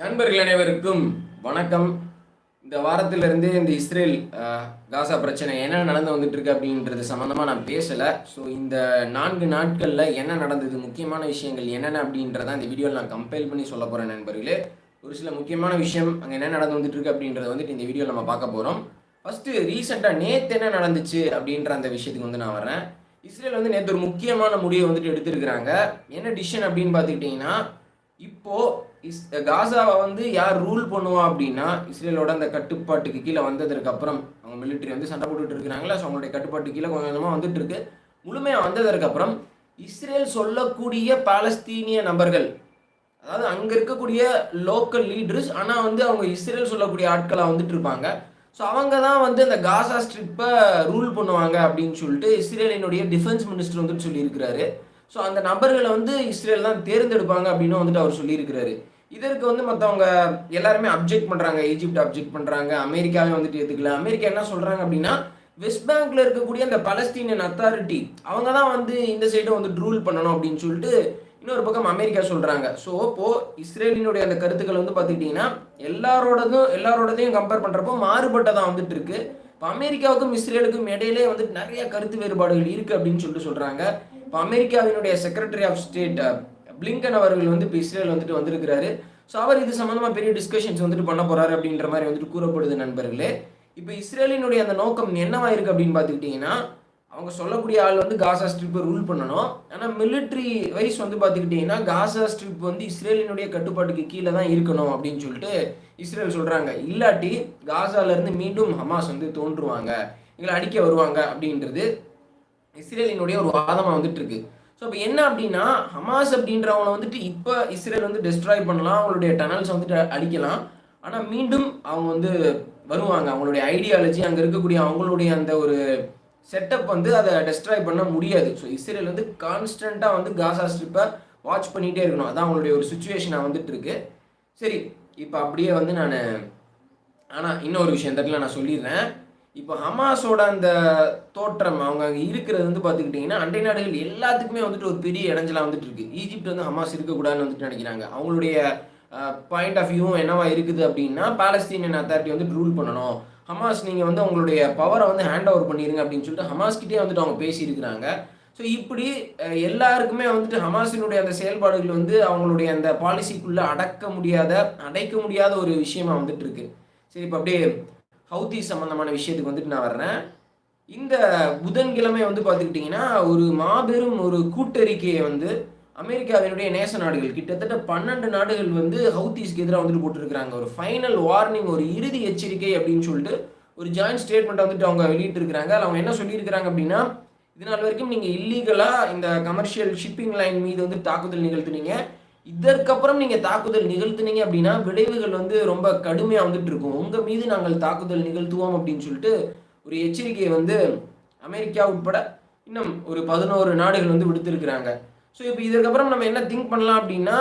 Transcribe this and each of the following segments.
நண்பர்கள் அனைவருக்கும் வணக்கம். இந்த வாரத்திலிருந்து இந்த இஸ்ரேல் காசா பிரச்சனை என்ன நடந்து வந்துட்டு இருக்கு அப்படின்றது சம்மந்தமாக நான் பேசலை. ஸோ இந்த நான்கு நாட்களில் என்ன நடந்தது முக்கியமான விஷயங்கள் என்னென்ன அப்படின்றத இந்த வீடியோவில் நான் கம்பேர் பண்ணி சொல்ல போகிறேன் நண்பர்களே. ஒரு சில முக்கியமான விஷயம் அங்கே என்ன நடந்து வந்துட்டு இருக்கு அப்படின்றத வந்துட்டு இந்த வீடியோவில் நம்ம பார்க்க போகிறோம் ஃபஸ்ட்டு ரீசெண்டாக நேற்று என்ன நடந்துச்சு அப்படின்ற அந்த விஷயத்துக்கு வந்து நான் வரேன் இஸ்ரேல் வந்து நேற்று ஒரு முக்கியமான முடிவை வந்துட்டு எடுத்திருக்கிறாங்க. என்ன டிசிஷன் அப்படின்னு பார்த்துக்கிட்டிங்கன்னா இப்போ இஸ் காசாவை வந்து யார் ரூல் பண்ணுவா அப்படின்னா இஸ்ரேலோட அந்த கட்டுப்பாட்டுக்கு கீழே வந்ததற்கு அப்புறம் அவங்க மிலிட்டரி வந்து சண்டை போட்டுட்டு இருக்கிறாங்களா? ஸோ அவங்களுடைய கட்டுப்பாட்டு கீழே கொஞ்சம் கொஞ்சமாக வந்துட்டு இருக்கு. முழுமையாக வந்ததற்கு அப்புறம் இஸ்ரேல் சொல்லக்கூடிய பாலஸ்தீனிய நபர்கள் அதாவது அங்கே இருக்கக்கூடிய லோக்கல் லீடர்ஸ் ஆனால் வந்து அவங்க இஸ்ரேல் சொல்லக்கூடிய ஆட்களாக வந்துட்டு இருப்பாங்க. ஸோ அவங்க தான் வந்து அந்த காசா ஸ்ட்ரிப்பை ரூல் பண்ணுவாங்க அப்படின்னு சொல்லிட்டு இஸ்ரேலினுடைய டிஃபென்ஸ் மினிஸ்டர் வந்துட்டு சொல்லியிருக்கிறாரு. ஸோ அந்த நபர்களை வந்து இஸ்ரேல் தான் தேர்ந்தெடுப்பாங்க அப்படின்னு வந்துட்டு அவர் சொல்லியிருக்கிறாரு. இதற்கு வந்து மற்றவங்க எல்லாருமே அப்ஜெக்ட் பண்ணுறாங்க ஈஜிப்ட் அப்ஜெக்ட் பண்ணுறாங்க அமெரிக்காவே வந்துட்டு எதுக்கல அமெரிக்கா என்ன சொல்கிறாங்க அப்படின்னா வெஸ்ட் பேங்க்ல இருக்கக்கூடிய அந்த பலஸ்தீனியன் அத்தாரிட்டி அவங்க தான் வந்து இந்த சைடை வந்து ரூல் பண்ணணும் அப்படின்னு சொல்லிட்டு இன்னொரு பக்கம் அமெரிக்கா சொல்கிறாங்க ஸோ இப்போது இஸ்ரேலினுடைய அந்த கருத்துக்கள் வந்து பார்த்துக்கிட்டிங்கன்னா எல்லாரோடதும் எல்லாரோடதையும் கம்பேர் பண்ணுறப்போ மாறுபட்டதான் வந்துட்டு இருக்கு. இப்போ அமெரிக்காவுக்கும் இஸ்ரேலுக்கும் இடையிலே வந்துட்டு நிறைய கருத்து வேறுபாடுகள் இருக்குது அப்படின்னு சொல்லிட்டு சொல்கிறாங்க இப்போ அமெரிக்காவினுடைய செக்ரட்டரி ஆஃப் ஸ்டேட் பிளிங்கன் அவர்கள் வந்து இப்போ இஸ்ரேல் வந்துட்டு வந்திருக்கிறாரு. ஸோ அவர் இது சம்மந்தமாக பெரிய டிஸ்கஷன்ஸ் வந்துட்டு பண்ண போகிறாரு அப்படின்ற மாதிரி வந்துட்டு கூறப்படுது நண்பர்களே. இப்போ இஸ்ரேலினுடைய அந்த நோக்கம் என்னவா இருக்குது அப்படின்னு பார்த்துக்கிட்டிங்கன்னா அவங்க சொல்லக்கூடிய ஆள் வந்து காசா ஸ்ட்ரிப்பை ரூல் பண்ணணும். ஆனால் மிலிட்ரி வைஸ் வந்து பார்த்துக்கிட்டிங்கன்னா காசா ஸ்ட்ரிப் வந்து இஸ்ரேலினுடைய கட்டுப்பாட்டுக்கு கீழே தான் இருக்கணும் அப்படின்னு சொல்லிட்டு இஸ்ரேல் சொல்கிறாங்க இல்லாட்டி காசாலேருந்து மீண்டும் ஹமாஸ் வந்து தோன்றுவாங்க. எங்களை அடிக்க வருவாங்க அப்படின்றது இஸ்ரேலினுடைய ஒரு வாதமாக வந்துட்டு இருக்கு ஸோ இப்போ என்ன அப்படின்னா ஹமாஸ் அப்படின்றவங்களை வந்துட்டு இப்போ இஸ்ரேல் வந்து டெஸ்ட்ராய் பண்ணலாம் அவங்களுடைய டனல்ஸ் வந்துட்டு அழிக்கலாம். ஆனால் மீண்டும் அவங்க வந்து வருவாங்க. அவங்களுடைய ஐடியாலஜி அங்கே இருக்கக்கூடிய அவங்களுடைய அந்த ஒரு செட்டப் வந்து அதை டெஸ்ட்ராய் பண்ண முடியாது. ஸோ இஸ்ரேல் வந்து கான்ஸ்டண்ட்டாக வந்து காசா ஸ்ட்ரிப்பை வாட்ச் பண்ணிகிட்டே இருக்கணும். அதான் அவங்களுடைய ஒரு சுச்சுவேஷனாக வந்துட்டு இருக்கு சரி இப்போ அப்படியே வந்து நான் ஆனால் இன்னொரு விஷயம் இந்த நான் சொல்லிடுறேன். இப்போ ஹமாஸோட அந்த தோற்றம் அவங்க அங்கே இருக்கிறது வந்து பார்த்துக்கிட்டிங்கன்னா அண்டை நாடுகள் எல்லாத்துக்குமே வந்துட்டு ஒரு பெரிய இடைஞ்சலாக வந்துட்டு இருக்கு ஈஜிப்ட் வந்து ஹமாஸ் இருக்கக்கூடாதுன்னு வந்துட்டு நினைக்கிறாங்க. அவங்களுடைய பாயிண்ட் ஆஃப் வியூவும் என்னவா இருக்குது அப்படின்னா பாலஸ்தீனியன் அத்தாரிட்டி வந்து ரூல் பண்ணணும். ஹமாஸ் நீங்கள் வந்து உங்களுடைய பவரை வந்து ஹேண்ட் ஓவர் பண்ணிடுங்க அப்படின்னு சொல்லிட்டு ஹமாஸ்கிட்டே வந்துட்டு அவங்க பேசியிருக்கிறாங்க. ஸோ இப்படி எல்லாருக்குமே வந்துட்டு ஹமாஸினுடைய அந்த செயல்பாடுகள் வந்து அவங்களுடைய அந்த பாலிசிக்குள்ளே அடக்க முடியாத அடைக்க முடியாத ஒரு விஷயமா வந்துட்டு இருக்கு சரி இப்போ அப்படியே ஹவுதி சம்பந்தமான விஷயத்துக்கு வந்துட்டு நான் வர்றேன். இந்த புதன்கிழமை வந்து பார்த்துக்கிட்டிங்கன்னா ஒரு மாபெரும் ஒரு கூட்டறிக்கையை வந்து அமெரிக்காவினுடைய நேச நாடுகள் கிட்டத்தட்ட பன்னெண்டு நாடுகள் வந்து ஹவுத்திஸ்க்கு எதிராக வந்துட்டு போட்டிருக்கிறாங்க. ஒரு ஃபைனல் வார்னிங் ஒரு இறுதி எச்சரிக்கை அப்படின்னு சொல்லிட்டு ஒரு ஜாயின்ட் ஸ்டேட்மெண்ட் வந்துட்டு அவங்க வெளியிட்டிருக்கிறாங்க. அதில் அவங்க என்ன சொல்லியிருக்கிறாங்க அப்படின்னா இது நாள் வரைக்கும் நீங்கள் இல்லீகலாக இந்த கமர்ஷியல் ஷிப்பிங் லைன் மீது வந்து தாக்குதல் நிகழ்த்துனீங்க. இதற்கப்புறம் நீங்கள் தாக்குதல் நிகழ்த்துனீங்க அப்படின்னா விளைவுகள் வந்து ரொம்ப கடுமையாக வந்துட்டு இருக்கும். உங்கள் மீது நாங்கள் தாக்குதல் நிகழ்த்துவோம் அப்படின்னு சொல்லிட்டு ஒரு எச்சரிக்கையை வந்து அமெரிக்கா உட்பட இன்னும் ஒரு பதினோரு நாடுகள் வந்து விடுத்திருக்கிறாங்க. ஸோ இப்போ இதற்கப்புறம் நம்ம என்ன திங்க் பண்ணலாம் அப்படின்னா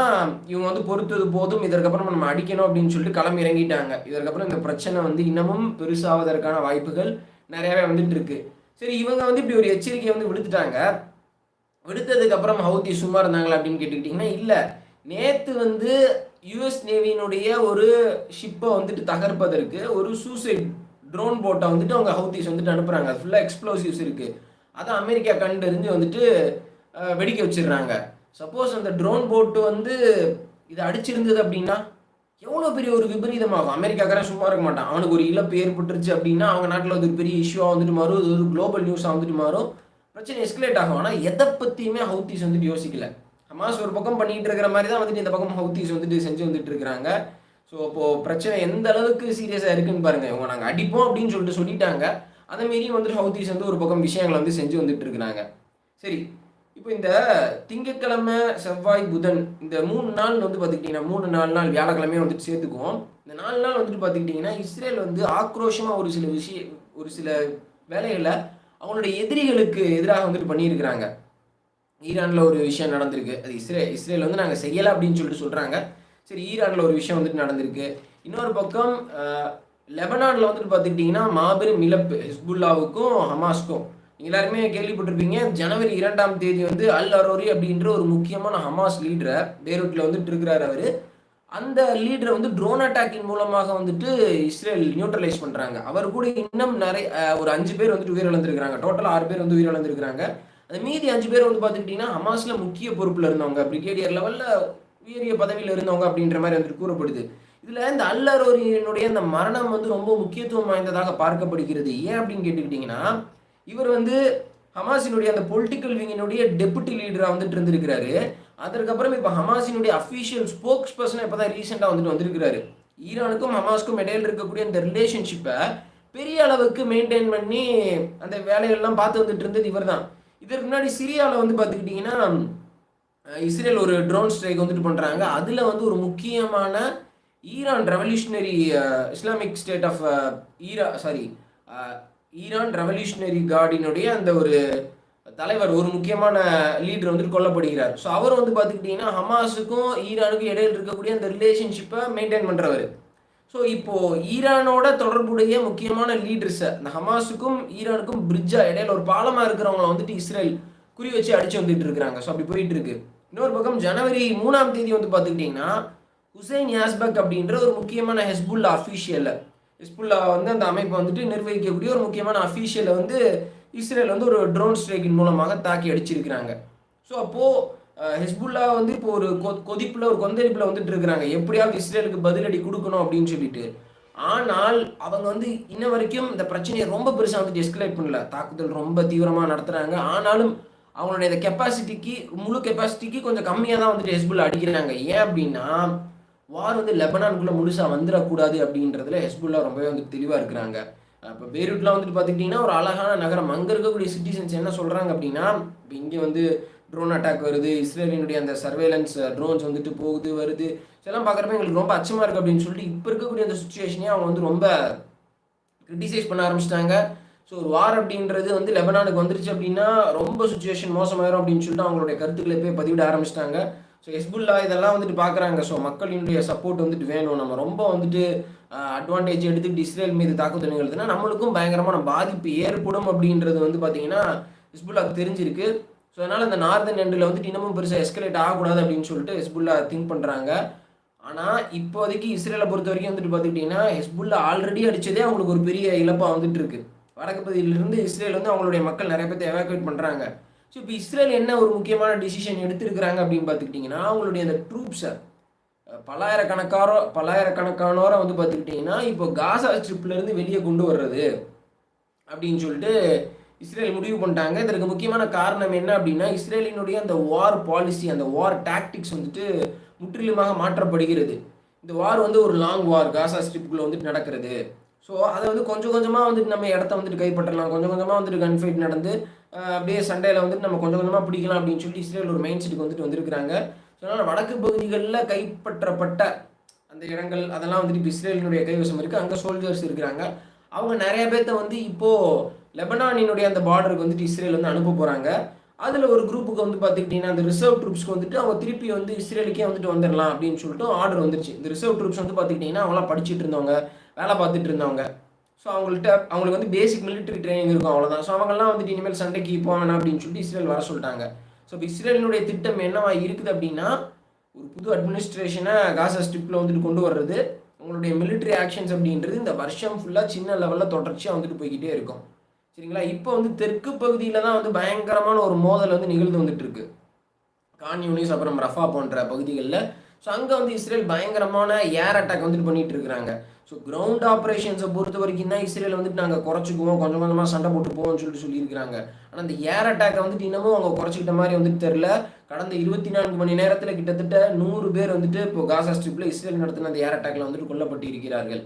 இவங்க வந்து பொறுத்தது போதும் இதற்கப்புறம் நம்ம அடிக்கணும் அப்படின்னு சொல்லிட்டு களம் இறங்கிட்டாங்க. இதற்கப்புறம் இந்த பிரச்சனை வந்து இன்னமும் பெருசாவதற்கான வாய்ப்புகள் நிறையவே வந்துட்டு இருக்கு. சரி இவங்க வந்து இப்படி ஒரு எச்சரிக்கையை வந்து விடுத்துட்டாங்க. விடுத்ததுக்கப்புறம் ஹவுதி சும்மா இருந்தாங்களா அப்படின்னு கேட்டுக்கிட்டிங்கன்னா இல்லை. நேற்று வந்து யுஎஸ் நேவியினுடைய ஒரு ஷிப்பை வந்துட்டு தகர்ப்பதற்கு ஒரு சூசைட் ட்ரோன் போட்டை வந்துட்டு அவங்க ஹவுதிஸ் வந்துட்டு அனுப்புகிறாங்க அது ஃபுல்லாக எக்ஸ்ப்ளோசிவ்ஸ் இருக்குது அதை அமெரிக்கா கண்டறிஞ்சு வந்துட்டு வெடிக்க வச்சிடுறாங்க. சப்போஸ் அந்த ட்ரோன் போட்டு வந்து இதை அடிச்சிருந்தது அப்படின்னா எவ்வளோ பெரிய ஒரு விபரீதமாகும்? அமெரிக்காக்காரன் சும்மா இருக்க மாட்டான். அவனுக்கு ஒரு இழப்பு ஏற்பட்டுருச்சு அப்படின்னா அவங்க நாட்டில் அது ஒரு பெரிய இஷ்யூவாக வந்துட்டு மாறும். இது ஒரு குளோபல் நியூஸாக வந்துட்டு மாறும். பிரச்சனை எஸ்கலேட் ஆகும். ஆனால் எதை பற்றியுமே ஹவுத்திஸ் வந்துட்டு யோசிக்கலை. ஹமாஸ் ஒரு பக்கம் பண்ணிட்டு இருக்கிற மாதிரி தான் வந்துட்டு இந்த பக்கம் ஹவுத்திஸ் வந்துட்டு செஞ்சு வந்துட்டு இருக்கிறாங்க. ஸோ இப்போது பிரச்சனை எந்த அளவுக்கு சீரியஸாக இருக்குன்னு பாருங்க. இவங்க நாங்கள் அடிப்போம் அப்படின்னு சொல்லிட்டு சொல்லிட்டாங்க. அதே வந்துட்டு ஹவுத்திஸ் வந்து ஒரு பக்கம் விஷயங்களை வந்து செஞ்சு வந்துட்டு இருக்கிறாங்க. சரி இப்போ இந்த திங்கட்கிழமை செவ்வாய் புதன் இந்த மூணு நாள் வந்து பார்த்துக்கிட்டிங்கன்னா மூணு நாலு நாள் வியாழக்கிழமையும் வந்துட்டு சேர்த்துக்குவோம். இந்த நாலு நாள் வந்துட்டு பார்த்துக்கிட்டிங்கன்னா இஸ்ரேல் வந்து ஆக்ரோஷமாக ஒரு சில விஷய ஒரு சில வேலைகளை அவங்களுடைய எதிரிகளுக்கு எதிராக வந்துட்டு பண்ணியிருக்கிறாங்க. ஈரானில் ஒரு விஷயம் நடந்திருக்கு. அது இஸ்ரே இஸ்ரேல் வந்து நாங்கள் செய்யலை அப்படின்னு சொல்லிட்டு சொல்கிறாங்க சரி ஈரானில் ஒரு விஷயம் வந்துட்டு நடந்திருக்கு. இன்னொரு பக்கம் லெபனானில் வந்துட்டு பார்த்துக்கிட்டிங்கன்னா மாபெரும் இழப்பு ஹிஸ்புல்லாவுக்கும் ஹமாஸ்க்கும். எல்லாருமே கேள்விப்பட்டிருப்பீங்க ஜனவரி இரண்டாம் தேதி வந்து அல் அரோரி அப்படின்ற ஒரு முக்கியமான ஹமாஸ் லீடரை பேரூட்டில் வந்துட்டு இருக்கிறார் அவர். அந்த லீடரை வந்து ட்ரோன் அட்டாக்கின் மூலமாக வந்துட்டு இஸ்ரேல் நியூட்ரலைஸ் பண்ணுறாங்க அவர் கூட இன்னும் நிறைய ஒரு அஞ்சு பேர் வந்துட்டு உயிரிழந்திருக்கிறாங்க. டோட்டல் ஆறு பேர் வந்து உயிரிழந்திருக்கிறாங்க. அந்த மீதி அஞ்சு பேர் வந்து பார்த்துக்கிட்டிங்கன்னா ஹமாஸில் முக்கிய பொறுப்பில் இருந்தவங்க பிரிகேடியர் லெவலில் உயரிய பதவியில் இருந்தவங்க அப்படின்ற மாதிரி வந்துட்டு கூறப்படுது. இதில் இந்த அல்லரோரியினுடைய இந்த மரணம் வந்து ரொம்ப முக்கியத்துவம் வாய்ந்ததாக பார்க்கப்படுகிறது. ஏன் அப்படின்னு கேட்டுக்கிட்டிங்கன்னா இவர் வந்து ஹமாஸினுடைய அந்த பொலிட்டிக்கல் விங்கினுடைய டெபுட்டி லீடராக வந்துட்டு இருந்திருக்கிறாரு. அதற்கப்புறம் இப்போ ஹமாஸினுடைய அஃபீஷியல் ஸ்போக்ஸ் பர்சனாக இப்போ தான் ரீசெண்டாக வந்துட்டு வந்திருக்கிறாரு. ஈரானுக்கும் ஹமாஸ்க்கும் இடையில இருக்கக்கூடிய இந்த ரிலேஷன்ஷிப்பை பெரிய அளவுக்கு மெயின்டைன் பண்ணி அந்த வேலைகள்லாம் பார்த்து வந்துட்டு இருந்தது இவர் தான் இதற்கு முன்னாடி சிரியாவில் வந்து பார்த்துக்கிட்டிங்கன்னா இஸ்ரேல் ஒரு ட்ரோன் ஸ்ட்ரைக் வந்துட்டு பண்ணுறாங்க அதில் வந்து ஒரு முக்கியமான Iran revolutionary Islamic state of Ira sorry Iran revolutionary கார்டினுடைய அந்த ஒரு தலைவர் ஒரு முக்கியமான லீடர் வந்துட்டு கொல்லப்படுகிறார். ஸோ அவர் வந்து பார்த்துக்கிட்டிங்கன்னா ஹமாஸுக்கும் ஈரானுக்கும் இடையில் இருக்கக்கூடிய அந்த ரிலேஷன்ஷிப்பை மெயின்டைன் பண்ணுறவர் ஸோ இப்போ ஈரானோட தொடர்புடைய முக்கியமான லீடர்ஸை இந்த ஹமாஸுக்கும் ஈரானுக்கும் பிரிட்ஜா இடையில ஒரு பாலமாக இருக்கிறவங்கள வந்துட்டு இஸ்ரேல் குறி வச்சு அடிச்சு வந்துட்டு இருக்கிறாங்க. ஸோ அப்படி போயிட்டு இருக்கு. இன்னொரு பக்கம் ஜனவரி மூணாம் தேதி வந்து பார்த்துக்கிட்டிங்கன்னா ஹுசைன் யாஸ்பக் அப்படின்ற ஒரு முக்கியமான ஹெஸ்புல்லா அஃபீஷியல் ஹெஸ்புல்லா வந்து அந்த அமைப்பை வந்துட்டு நிர்வகிக்கக்கூடிய ஒரு முக்கியமான அஃபீஷியலை வந்து இஸ்ரேல் வந்து ஒரு ட்ரோன் ஸ்ட்ரைக்கின் மூலமாக தாக்கி அடிச்சிருக்கிறாங்க. ஸோ அப்போது ஹெஸ்புல்லா வந்து இப்போ ஒரு கொ கொதிப்பில் ஒரு கொந்தளிப்பில் வந்துட்டு இருக்கிறாங்க. எப்படியாவது இஸ்ரேலுக்கு பதிலடி கொடுக்கணும் அப்படின்னு சொல்லிட்டு. ஆனால் அவங்க வந்து இன்ன வரைக்கும் இந்த பிரச்சனையை ரொம்ப பெருசாக வந்துட்டு எஸ்கலேட் பண்ணல. தாக்குதல் ரொம்ப தீவிரமாக நடத்துகிறாங்க ஆனாலும் அவங்களுடைய இந்த கெப்பாசிட்டிக்கு முழு கெப்பாசிட்டிக்கு கொஞ்சம் கம்மியாக தான் வந்துட்டு ஹெஸ்புல்லா அடிக்கிறாங்க. ஏன் அப்படின்னா வார் வந்து லெபனானுக்குள்ளே முழுசாக வந்துடக்கூடாது அப்படின்றதுல ஹெஸ்புல்லா ரொம்பவே வந்து தெளிவாக இருக்கிறாங்க. இப்போ பெய்ரூட்லாம் வந்துட்டு பார்த்துக்கிட்டிங்கன்னா ஒரு அழகான நகரம். அங்கே இருக்கக்கூடிய சிட்டிசன்ஸ் என்ன சொல்கிறாங்க அப்படின்னா இப்போ இங்கே வந்து ட்ரோன் அட்டாக் வருது. இஸ்ரேலினுடைய அந்த சர்வேலன்ஸ் ட்ரோன்ஸ் uh, வந்துட்டு போகுது வருது. இதெல்லாம் பார்க்குறப்ப எங்களுக்கு ரொம்ப அச்சமாக இருக்குது அப்படின்னு சொல்லிட்டு இப்போ இருக்கக்கூடிய அந்த சுச்சுவேஷனே அவங்க வந்து ரொம்ப கிரிட்டிசைஸ் பண்ண ஆரம்பிச்சிட்டாங்க. ஸோ ஒரு வார் அப்படின்றது வந்து லெபனானுக்கு வந்துருச்சு அப்படின்னா ரொம்ப சுச்சுவேஷன் மோசமாயிரும் அப்படின்னு சொல்லிட்டு அவங்களுடைய கருத்துக்களை போய் பதிவிட ஆரம்பிச்சிட்டாங்க. ஸோ ஹெஸ்புல்லா இதெல்லாம் வந்துட்டு பார்க்குறாங்க. ஸோ மக்களினுடைய சப்போர்ட் வந்துட்டு வேணும். நம்ம ரொம்ப வந்துட்டு uh, அட்வான்டேஜ் எடுத்துக்கிட்டு இஸ்ரேல் மீது தாக்குதல் நிகழ்த்துனா நம்மளுக்கும் பயங்கரமான பாதிப்பு ஏற்படும் அப்படின்றது வந்து பார்த்தீங்கன்னா ஹெஸ்புல்லாக்கு தெரிஞ்சிருக்கு. ஸோ அதனால் இந்த நார்தன் எண்டில் வந்துட்டு இன்னமும் பெருசாக எஸ்கலேட் ஆகக்கூடாது அப்படின்னு சொல்லிட்டு ஹெஸ்புல்லா திங்க் பண்ணுறாங்க ஆனால் இப்போதைக்கு இஸ்ரேலை பொறுத்த வரைக்கும் வந்துட்டு பார்த்துக்கிட்டிங்கன்னா ஹெஸ்புல்லா ஆல்ரெடி அடிச்சதே அவங்களுக்கு ஒரு பெரிய இழப்பாக வந்துட்டு இருக்கு. வடக்கு பகுதியிலிருந்து இஸ்ரேல் வந்து அவங்களுடைய மக்கள் நிறைய பேர்த்த எவாக்குவேட் பண்ணுறாங்க ஸோ இப்போ இஸ்ரேல் என்ன ஒரு முக்கியமான டிசிஷன் எடுத்திருக்கிறாங்க அப்படின்னு பார்த்துக்கிட்டிங்கன்னா அவங்களுடைய அந்த ட்ரூப்ஸை பல்லாயிரக்கணக்காரோ பல்லாயிரக்கணக்கானோரை வந்து பார்த்துக்கிட்டிங்கன்னா இப்போ காசா ஸ்ட்ரிப்லேருந்து வெளியே கொண்டு வர்றது அப்படின்னு சொல்லிட்டு இஸ்ரேல் முடிவு பண்ணிட்டாங்க. இதற்கு முக்கியமான காரணம் என்ன அப்படின்னா இஸ்ரேலினுடைய அந்த வார் பாலிசி அந்த வார் டாக்டிக்ஸ் வந்துட்டு முற்றிலுமாக மாற்றப்படுகிறது. இந்த வார் வந்து ஒரு லாங் வார் காசா ஸ்ட்ரிப்புக்குள்ளே வந்துட்டு நடக்கிறது. ஸோ அதை வந்து கொஞ்சம் கொஞ்சமாக வந்துட்டு நம்ம இடத்த வந்துட்டு கைப்பற்றலாம். கொஞ்சம் கொஞ்சமாக வந்துட்டு கன்ஃபைட் நடந்து அப்படியே சண்டையில் வந்துட்டு நம்ம கொஞ்சம் கொஞ்சமாக பிடிக்கலாம் அப்படின்னு சொல்லிட்டு இஸ்ரேல் ஒரு மைண்ட் செட்டுக்கு வந்துட்டு வந்திருக்கிறாங்க. ஸோ அதனால் வடக்கு பகுதிகளில் கைப்பற்றப்பட்ட அந்த இடங்கள் அதெல்லாம் வந்துட்டு இப்போ இஸ்ரேலினுடைய கைவசம் இருக்குது அங்கே சோல்ஜர்ஸ் இருக்கிறாங்க. அவங்க நிறைய பேர்த்த வந்து இப்போது லெபனானினுடைய அந்த பார்டருக்கு வந்துட்டு இஸ்ரேல் வந்து அனுப்ப போகிறாங்க அதில் ஒரு குரூப்புக்கு வந்து பார்த்துக்கிட்டிங்கன்னா அந்த ரிசர்வ் ட்ரூப்ஸ்க்கு வந்துட்டு அவங்க திருப்பி வந்து இஸ்ரேலுக்கே வந்துட்டு வந்துடலாம் அப்படின்னு சொல்லிட்டு ஆர்டர் வந்துருச்சு. இந்த ரிசர்வ் ட்ரூப்ஸ் வந்து பார்த்துக்கிட்டிங்கன்னா அவங்களாம் படிச்சுட்டு இருந்தவங்க வேலை பார்த்துட்டு இருந்தவங்க. ஸோ அவங்கள்ட்ட அவங்களுக்கு வந்து பேசிக் மிலிட்ரி ட்ரைனிங் இருக்கும் அவ்வளோதான் ஸோ அவங்கெல்லாம் வந்துட்டு இனிமேல் சண்டைக்கு போவேணா அப்படின்னு சொல்லிட்டு இஸ்ரேல் வர சொல்லிட்டாங்க. ஸோ இப்போ இஸ்ரேலினுடைய திட்டம் என்னவா இருக்குது அப்படின்னா ஒரு புது அட்மினிஸ்ட்ரேஷனை காசா ஸ்ட்ரிப்பில் வந்துட்டு கொண்டு வர்றது உங்களுடைய மிலிட்ரி ஆக்ஷன்ஸ் அப்படின்றது இந்த வருஷம் ஃபுல்லாக சின்ன லெவலில் தொடர்ச்சியாக வந்துட்டு போய்கிட்டே இருக்கும். சரிங்களா? இப்போ வந்து தெற்கு பகுதியில் தான் வந்து பயங்கரமான ஒரு மோதல் வந்து நிகழ்ந்து வந்துட்டு இருக்கு கான் யூனிஸ் அப்புறம் ரஃபா போன்ற பகுதிகளில். ஸோ அங்கே வந்து இஸ்ரேல் பயங்கரமான ஏர் அட்டாக் வந்துட்டு பண்ணிட்டு இருக்கிறாங்க. ஸோ கிரவுண்ட் ஆப்ரேஷன்ஸை பொறுத்த வரைக்கும் தான் இஸ்ரேல் வந்துட்டு நாங்கள் குறைச்சிக்குவோம் கொஞ்சம் கொஞ்சமாக சண்டை போட்டு போவோம்னு சொல்லிட்டு சொல்லியிருக்கிறாங்க. ஆனால் அந்த ஏர் அட்டாக்கை வந்துட்டு இன்னமும் அவங்க குறைச்சிக்கிட்ட மாதிரி வந்துட்டு தெரில கடந்த இருபத்தி நான்கு மணி நேரத்தில் கிட்டத்தட்ட நூறு பேர் வந்துட்டு இப்போ காசா ஸ்ட்ரிப்பில் இஸ்ரேல் நடத்தின அந்த ஏர் அட்டாக்ல வந்துட்டு கொல்லப்பட்டு இருக்கிறார்கள்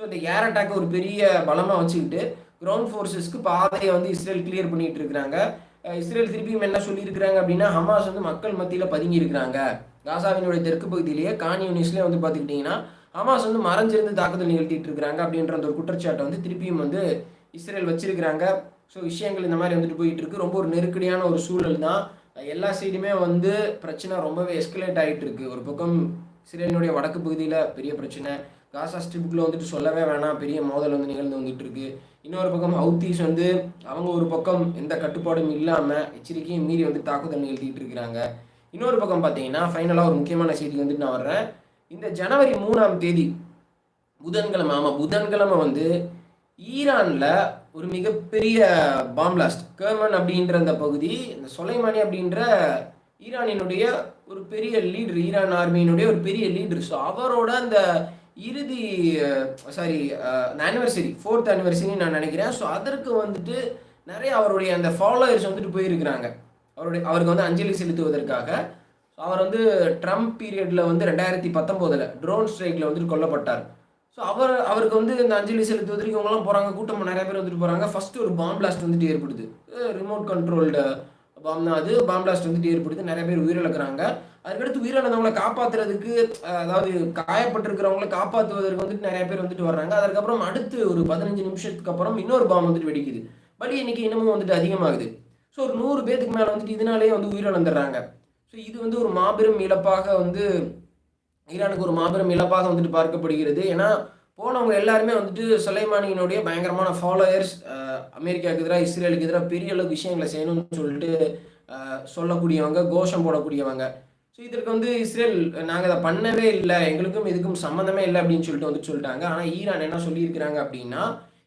ஸோ இந்த ஏர் அட்டாக்கை ஒரு பெரிய பலமாக வச்சுக்கிட்டு கிரவுண்ட் ஃபோர்ஸஸ்க்கு பாதையை வந்து இஸ்ரேல் கிளியர் பண்ணிட்டு இருக்கிறாங்க இஸ்ரேல் திருப்பியும் என்ன சொல்லியிருக்கிறாங்க அப்படின்னா ஹமாஸ் வந்து மக்கள் மத்தியில் பதுங்கி இருக்கிறாங்க காசாவினுடைய தெற்கு பகுதியிலேயே கான் யூனிஸ்லேயே வந்து பார்த்துக்கிட்டிங்கன்னா ஹமாஸ் வந்து மறைஞ்சிருந்து தாக்குதல் நிகழ்த்திட்டு இருக்கிறாங்க அப்படின்ற அந்த ஒரு குற்றச்சாட்டை வந்து திருப்பியும் வந்து இஸ்ரேல் வச்சிருக்கிறாங்க. ஸோ விஷயங்கள் இந்த மாதிரி வந்துட்டு போயிட்டு இருக்கு ரொம்ப ஒரு நெருக்கடியான ஒரு சூழல் தான். எல்லா சைடுமே வந்து பிரச்சனை ரொம்பவே எஸ்கலேட் ஆகிட்டு இருக்கு ஒரு பக்கம் இஸ்ரேலினுடைய வடக்கு பகுதியில் பெரிய பிரச்சனை காசா ஸ்ட்ரிப்புக்குள்ள வந்துட்டு சொல்லவே வேணாம். பெரிய மோதல் வந்து நிகழ்ந்து வந்துட்டு இருக்கு இன்னொரு பக்கம் ஹவுத்தீஸ் வந்து அவங்க ஒரு பக்கம் எந்த கட்டுப்பாடும் இல்லாமல் எச்சரிக்கையும் மீறி வந்து தாக்குதல் நிகழ்த்திட்டு இருக்கிறாங்க. இன்னொரு பக்கம் பார்த்தீங்கன்னா ஃபைனலாக ஒரு முக்கியமான செய்தி வந்துட்டு நான் வர்றேன். இந்த ஜனவரி மூணாம் தேதி புதன்கிழமை ஆமாம் புதன்கிழமை வந்து ஈரானில் ஒரு மிகப்பெரிய பாம்பிளாஸ்ட் கர்மன் அப்படின்ற அந்த பகுதி இந்த சொலைமானி அப்படின்ற ஈரானினுடைய ஒரு பெரிய லீடர் ஈரான் ஆர்மியினுடைய ஒரு பெரிய லீடர் ஸோ அவரோட அந்த இறுதி சாரி ஆனிவர்சரி ஃபோர்த் ஆனிவர்சரி நான் நினைக்கிறேன். ஸோ அதற்கு வந்துட்டு நிறைய அவருடைய அந்த ஃபாலோயர்ஸ் வந்துட்டு போயிருக்கிறாங்க. அவருடைய அவருக்கு வந்து அஞ்சலி செலுத்துவதற்காக. ஸோ அவர் வந்து ட்ரம்ப் பீரியடில் வந்து ரெண்டாயிரத்தி பத்தொம்போதில் ட்ரோன் ஸ்ட்ரைக்கில் வந்துட்டு கொல்லப்பட்டார். ஸோ அவர் அவருக்கு வந்து இந்த அஞ்சலி செலுத்துவதற்கு இவங்கெல்லாம் போகிறாங்க கூட்டம் நிறைய பேர் வந்துட்டு போகிறாங்க ஃபஸ்ட்டு ஒரு பாம் பிளாஸ்ட் வந்துட்டு ஏற்படுது. ரிமோட் கண்ட்ரோல்டு பாம் தான் அது பாம் பிளாஸ்ட் வந்துட்டு ஏற்படுது நிறைய பேர் உயிரிழக்கிறாங்க. அதுக்கடுத்து உயிரிழந்தவங்களை காப்பாற்றுறதுக்கு அதாவது காயப்பட்டிருக்கிறவங்களை காப்பாற்றுவதற்கு வந்துட்டு நிறைய பேர் வந்துட்டு வர்றாங்க. அதுக்கப்புறம் அடுத்து ஒரு பதினஞ்சு நிமிஷத்துக்கு அப்புறம் இன்னொரு பாம் வந்துட்டு வெடிக்குது. பலி எண்ணிக்கை இன்னமும் வந்துட்டு அதிகமாகுது. ஸோ ஒரு நூறு பேத்துக்கு மேலே வந்துட்டு இதனாலேயே வந்து உயிரிழந்துடுறாங்க. ஸோ இது வந்து ஒரு மாபெரும் இழப்பாக வந்து ஈரானுக்கு ஒரு மாபெரும் இழப்பாக வந்துட்டு பார்க்கப்படுகிறது. ஏன்னா போனவங்க எல்லாருமே வந்துட்டு சுலைமானியினுடைய பயங்கரமான ஃபாலோயர்ஸ் அமெரிக்காவுக்கு எதிராக இஸ்ரேலுக்கு எதிராக பெரிய அளவுக்கு விஷயங்களை செய்யணும்னு சொல்லிட்டு சொல்லக்கூடியவங்க கோஷம் போடக்கூடியவங்க. ஸோ இதற்கு வந்து இஸ்ரேல் நாங்கள் அதை பண்ணவே இல்லை எங்களுக்கும் இதுக்கும் சம்மந்தமே இல்லை அப்படின்னு சொல்லிட்டு வந்து சொல்லிட்டாங்க. ஆனால் ஈரான் என்ன சொல்லியிருக்கிறாங்க அப்படின்னா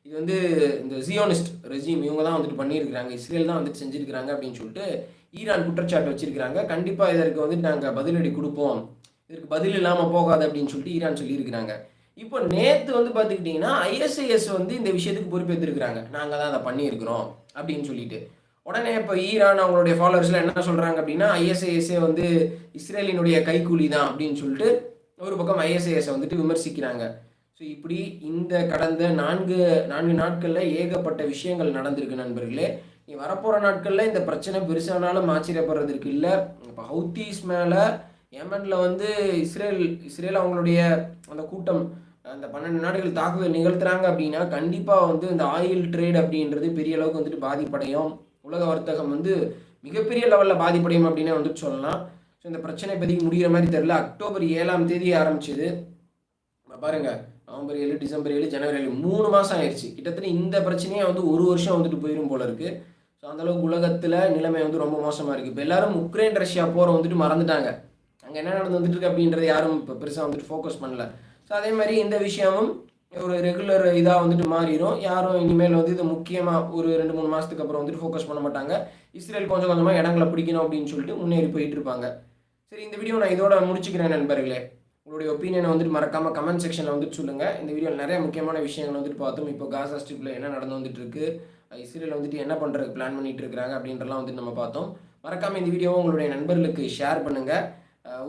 இது வந்து இந்த ஜியோனிஸ்ட் ரெஜிம் இவங்க தான் வந்துட்டு பண்ணியிருக்கிறாங்க. இஸ்ரேல் தான் வந்துட்டு செஞ்சுருக்கிறாங்க அப்படின்னு சொல்லிட்டு ஈரான் குற்றச்சாட்டு வச்சிருக்கிறாங்க. கண்டிப்பாக இதற்கு வந்துட்டு நாங்கள் பதிலடி கொடுப்போம். இதற்கு பதில் இல்லாமல் போகாது அப்படின்னு சொல்லிட்டு ஈரான் சொல்லியிருக்கிறாங்க. இப்போ நேற்று வந்து பார்த்துக்கிட்டிங்கன்னா ஐஎஸ்ஐஎஸ் வந்து இந்த விஷயத்துக்கு பொறுப்பேற்றிருக்கிறாங்க நாங்கள் தான் அதை பண்ணியிருக்கிறோம் அப்படின்னு சொல்லிட்டு. உடனே இப்போ ஈரான் அவங்களுடைய ஃபாலோவர்ஸில் என்ன சொல்கிறாங்க அப்படின்னா ஐஎஸ்ஐஎஸ்ஏ வந்து இஸ்ரேலினுடைய கைக்கூலி தான் அப்படின்னு சொல்லிட்டு ஒரு பக்கம் ஐஎஸ்ஐஎஸை வந்துட்டு விமர்சிக்கிறாங்க. ஸோ இப்படி இந்த கடந்த நான்கு நான்கு நாட்களில் ஏகப்பட்ட விஷயங்கள் நடந்திருக்கு நண்பர்களே. நீ வரப்போகிற நாட்களில் இந்த பிரச்சனை பெருசானாலும் ஆச்சரியப்படுறதுக்கு இல்லை. இப்போ ஹவுத்தீஸ் மேலே ஏமனில் வந்து இஸ்ரேல் இஸ்ரேல் அவங்களுடைய அந்த கூட்டம் அந்த பன்னெண்டு நாடுகள் தாக்குதல் நிகழ்த்துறாங்க அப்படின்னா கண்டிப்பாக வந்து இந்த ஆயில் ட்ரேட் அப்படின்றது பெரிய அளவுக்கு வந்துட்டு பாதிப்படையும். உலக வர்த்தகம் வந்து மிகப்பெரிய லெவலில் பாதிப்படையும் அப்படின்னே வந்துட்டு சொல்லலாம். ஸோ இந்த பிரச்சனை இப்போதைக்கு முடிகிற மாதிரி தெரில அக்டோபர் ஏழாம் தேதி ஆரம்பிச்சது. பாருங்கள் நவம்பர் ஏழு டிசம்பர் ஏழு ஜனவரி ஏழு மூணு மாதம் ஆயிடுச்சு. கிட்டத்தட்ட இந்த பிரச்சனையே வந்து ஒரு வருஷம் வந்துட்டு போயிடும் போல இருக்குது ஸோ அந்தளவுக்கு உலகத்தில் நிலைமை வந்து ரொம்ப மோசமாக இருக்குது இப்போ எல்லாரும் உக்ரைன் ரஷ்யா போகிற வந்துட்டு மறந்துட்டாங்க. அங்கே என்ன நடந்து இருக்கு அப்படின்றத யாரும் இப்போ பெருசாக வந்துட்டு ஃபோக்கஸ் பண்ணல. ஸோ அதே மாதிரி இந்த விஷயமும் ஒரு ரெகுலர் இதாக வந்துட்டு மாறிடும் யாரும் இனிமேல் வந்து இது முக்கியமாக ஒரு ரெண்டு மூணு மாதத்துக்கு அப்புறம் வந்துட்டு ஃபோக்கஸ் பண்ண மாட்டாங்க. இஸ்ரேல் கொஞ்சம் கொஞ்சமாக இடங்களை பிடிக்கணும் அப்படின்னு சொல்லிட்டு முன்னேறி போயிட்டு இருப்பாங்க. சரி இந்த வீடியோ நான் இதோட முடிச்சுக்கிறேன் நண்பர்களே. உங்களுடைய ஒப்பீனியனை வந்துட்டு மறக்காமல் கமெண்ட் செக்ஷனில் வந்துட்டு சொல்லுங்கள் இந்த வீடியோவில் நிறைய முக்கியமான விஷயங்கள் வந்துட்டு பார்த்தோம். இப்போ காசா ஸ்ட்ரிப்பில் என்ன நடந்து வந்துட்டு இருக்கு? இஸ்ரேல் வந்துட்டு என்ன பண்ணுறதுக்கு பிளான் பண்ணிட்டு இருக்கிறாங்க அப்படின்றலாம் வந்துட்டு நம்ம பார்த்தோம். மறக்காமல் இந்த வீடியோவை உங்களுடைய நண்பர்களுக்கு ஷேர் பண்ணுங்கள்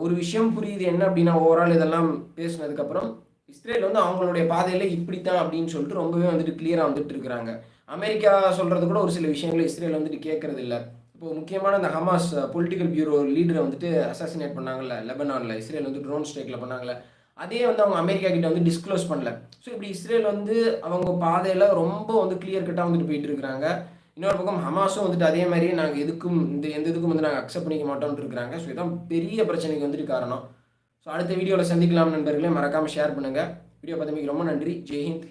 ஒரு விஷயம் புரியுது என்ன அப்படின்னா ஓவரால் இதெல்லாம் பேசினதுக்கப்புறம் இஸ்ரேல் வந்து அவங்களுடைய பாதையில் இப்படி தான் அப்படின்னு சொல்லிட்டு ரொம்பவே வந்துட்டு கிளியராக வந்துட்டு இருக்கிறாங்க. அமெரிக்கா சொல்கிறது கூட ஒரு சில விஷயங்களை இஸ்ரேல் வந்துட்டு கேட்கறது இல்லை. இப்போ முக்கியமான அந்த ஹமாஸ் பொலிட்டிக்கல் பியூரோ லீடரை வந்துட்டு அசாசினேட் பண்ணாங்கல்ல லெபனானில். இஸ்ரேல் வந்து ட்ரோன் ஸ்ட்ரைக்கில் பண்ணாங்கல்ல. அதே வந்து அவங்க அமெரிக்கா கிட்ட வந்து டிஸ்க்ளோஸ் பண்ணல. ஸோ இப்படி இஸ்ரேல் வந்து அவங்க பாதையில் ரொம்ப வந்து கிளியர் கட்டாக வந்துட்டு போயிட்டு இருக்கிறாங்க. இன்னொரு பக்கம் ஹமாஸும் வந்துட்டு அதே மாதிரியே நாங்கள் எதுக்கும் இந்த எந்த இதுக்கும் வந்து நாங்கள் அக்செப்ட் பண்ணிக்க மாட்டோம்னு இருக்கிறாங்க. ஸோ இதான் பெரிய பிரச்சனைக்கு வந்துட்டு காரணம். ஸோ அடுத்த வீடியோவில் சந்திக்கலாம் நண்பர்களே. மறக்காமல் ஷேர் பண்ணுங்கள் வீடியோ பார்த்தமைக்கு ரொம்ப நன்றி. ஜெய்ஹிந்த்